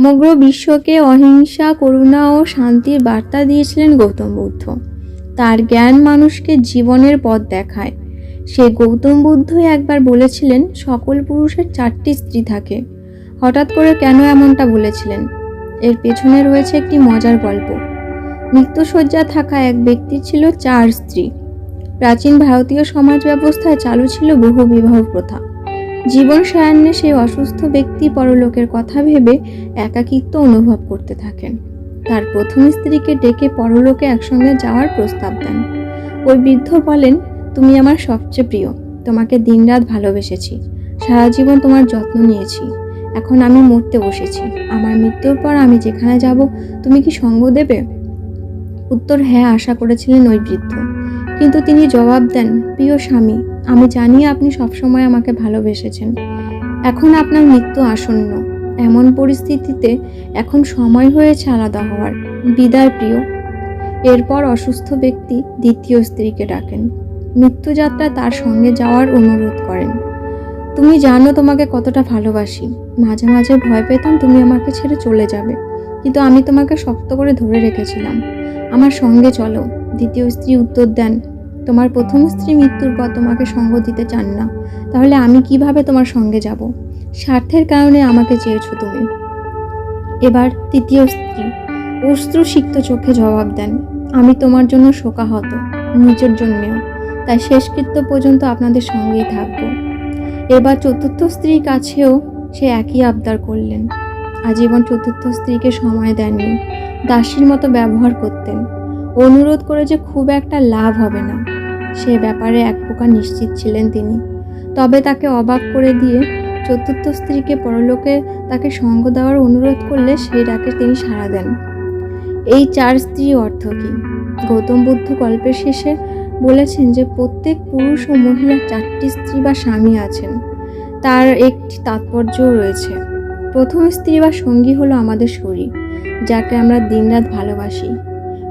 সমগ্র বিশ্বকে অহিংসা, করুণা ও শান্তির বার্তা দিয়েছিলেন গৌতম বুদ্ধ। তার জ্ঞান মানুষকে জীবনের পথ দেখায়। সে গৌতম বুদ্ধই একবার বলেছিলেন, সকল পুরুষের চারটি স্ত্রী থাকে। হঠাৎ করে কেন এমনটা বলেছিলেন? এর পেছনে রয়েছে একটি মজার গল্প। মৃত্যুসজ্জা থাকা এক ব্যক্তির ছিল চার স্ত্রী। প্রাচীন ভারতীয় সমাজ ব্যবস্থায় চালু ছিল বহু বিবাহ প্রথা। জীবন সায়ান্নে সেই অসুস্থ ব্যক্তি পরলোকের কথা ভেবে একাকিত্ব অনুভব করতে থাকেন। তার প্রথম স্ত্রীকে ডেকে পরলোকে একসঙ্গে যাওয়ার প্রস্তাব দেন। ওই বৃদ্ধ বলেন, তুমি আমার সবচেয়ে প্রিয়। তোমাকে দিনরাত ভালোবেসেছি। সারা জীবন তোমার যত্ন নিয়েছি। এখন আমি মরতে বসেছি। আমার মৃত্যুর পর আমি যেখানে যাব, তুমি কি সঙ্গ দেবে? উত্তর হ্যাঁ আশা করেছিলেন ওই বৃদ্ধ। কিন্তু তিনি জবাব দেন, প্রিয় স্বামী আমি জানি আপনি সবসময় আমাকে ভালোবেসেছেন। এখন আপনার মৃত্যু আসন্ন। এমন পরিস্থিতিতে এখন সময় হয়েছে আলাদা হওয়ার। বিদায় প্রিয়, এরপর অসুস্থ ব্যক্তি দ্বিতীয় স্ত্রীকে ডাকেন। মৃত্যুযাত্রা তার সঙ্গে যাওয়ার অনুরোধ করেন। তুমি জানো তোমাকে কতটা ভালোবাসি। মাঝে মাঝে ভয় পেতাম তুমি আমাকে ছেড়ে চলে যাবে। কিন্তু আমি তোমাকে শক্ত করে ধরে রেখেছিলাম। আমার সঙ্গে চলো। দ্বিতীয় স্ত্রী উত্তর দেন তোমার প্রথম স্ত্রী মৃত্যুর পর তোমাকে সঙ্গ দিতে চান না, তাহলে আমি কীভাবে তোমার সঙ্গে যাব? স্বার্থের কারণে আমাকে চেয়েছো তুমি। এবার তৃতীয় স্ত্রী অশ্রুসিক্ত চোখে জবাব দেন, আমি তোমার জন্য শোকাহত, নিজের জন্যেও তাই শেষকৃত্য পর্যন্ত আপনাদের সঙ্গেই থাকব। এবার চতুর্থ স্ত্রীর কাছেও সে একই আবদার করলেন। আজীবন চতুর্থ স্ত্রীকে সময় দেননি, দাসীর মতো ব্যবহার করতেন। অনুরোধ করে যে খুব একটা লাভ হবে না। সে ব্যাপারে এক প্রকার নিশ্চিত ছিলেন তিনি। তবে তাকে অবাক করে দিয়ে চতুর্থ স্ত্রীকে পরলোকে তাকে সঙ্গ দেওয়ার অনুরোধ করলে সেই ডাকে তিনি সাড়া দেন। এই চার স্ত্রী অর্থ কী? গৌতম বুদ্ধ গল্পের শেষে বলেছেন যে প্রত্যেক পুরুষ ও মহিলার চারটি স্ত্রী বা স্বামী আছেন। তার একটি তাৎপর্যও রয়েছে। প্রথম স্ত্রী বা সঙ্গী হলো আমাদের শরীর, যাকে আমরা দিনরাত ভালোবাসি।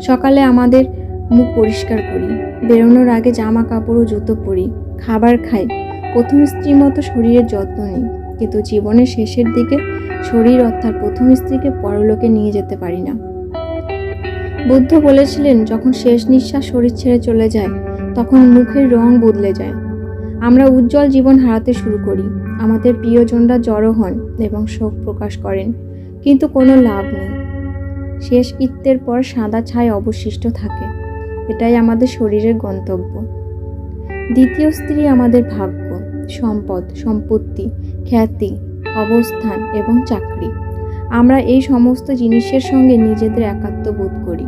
সকালে আমাদের মুখ পরিষ্কার করি। বেরোনোর আগে জামা কাপড় ও জুতো পরি। খাবার খাই। প্রথম স্ত্রীর মতো শরীরের যত্ন নিই। কিন্তু জীবনের শেষের দিকে শরীর অর্থাৎ প্রথম স্ত্রীকে পরলোকে নিয়ে যেতে পারি না। বুদ্ধ বলেছিলেন, যখন শেষ নিঃশ্বাস শরীর ছেড়ে চলে যায়, তখন মুখের রং বদলে যায়। আমরা উজ্জ্বল জীবন হারাতে শুরু করি। আমাদের প্রিয়জনরা জড়ো হন এবং শোক প্রকাশ করেন। কিন্তু কোনো লাভ নেই। শেষ কৃত্যের পর সাদা ছাই অবশিষ্ট থাকে। এটাই আমাদের শরীরের গন্তব্য। দ্বিতীয় স্ত্রী আমাদের ভাগ্য, সম্পদ, সম্পত্তি, খ্যাতি, অবস্থান এবং চাকরি। আমরা এই সমস্ত জিনিসের সঙ্গে নিজেদের একাত্ম বোধ করি।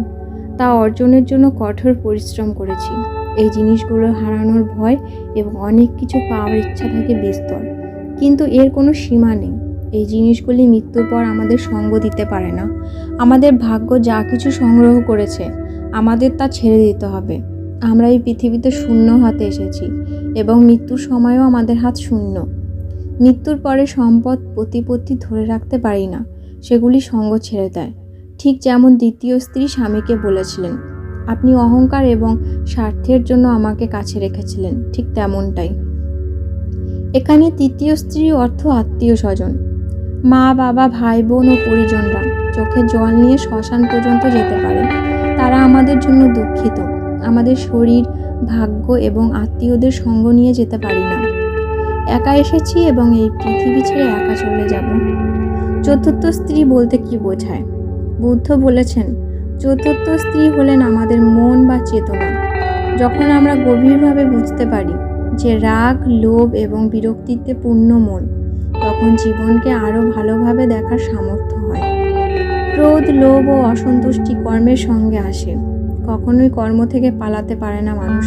তা অর্জনের জন্য কঠোর পরিশ্রম করেছি। এই জিনিসগুলো হারানোর ভয় এবং অনেক কিছু পাওয়ার ইচ্ছা থাকে বিস্তর। কিন্তু এর কোনো সীমা নেই। এই জিনিসগুলি মৃত্যুর পর আমাদের সঙ্গ দিতে পারে না। আমাদের ভাগ্য যা কিছু সংগ্রহ করেছে আমাদের তা ছেড়ে দিতে হবে। আমরা এই পৃথিবীতে শূন্য হাতে এসেছি এবং মৃত্যুর সময়ও আমাদের হাত শূন্য। মৃত্যুর পরে সম্পদ, প্রতিপত্তি ধরে রাখতে পারি না, সেগুলি সঙ্গ ছেড়ে দেয়। ঠিক যেমন দ্বিতীয় স্ত্রী স্বামীকে বলেছিলেন, আপনি অহংকার এবং স্বার্থের জন্য আমাকে কাছে রেখেছিলেন। ঠিক তেমনটাই। এখানে তৃতীয় স্ত্রী অর্থ আত্মীয় স্বজন। মা, বাবা, ভাই, বোন ও পরিজনরা চোখে জল নিয়ে শ্মশান পর্যন্ত যেতে পারে। তারা আমাদের জন্য দুঃখিত। আমাদের শরীর, ভাগ্য এবং আত্মীয়দের সঙ্গ নিয়ে যেতে পারি না। একা এসেছি এবং এই পৃথিবী ছেড়ে একা চলে যাব। চতুর্থ স্ত্রী বলতে কি বোঝায়? বুদ্ধ বলেছেন, চতুর্থ স্ত্রী হলেন আমাদের মন বা চেতনা। যখন আমরা গভীরভাবে বুঝতে পারি যে রাগ, লোভ এবং বিরক্তিতে পূর্ণ মন, তখন জীবনকে আরও ভালোভাবে দেখার সামর্থ্য হয়। ক্রোধ, লোভ ও অসন্তুষ্টি কর্মের সঙ্গে আসে। কখনোই কর্ম থেকে পালাতে পারে না মানুষ।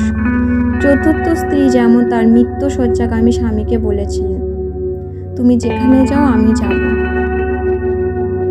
চতুর্থ স্ত্রী যেমন তার মৃত্যু শয্যাকামী স্বামীকে বলেছিলেন, তুমি যেখানে যাও, আমি যাব।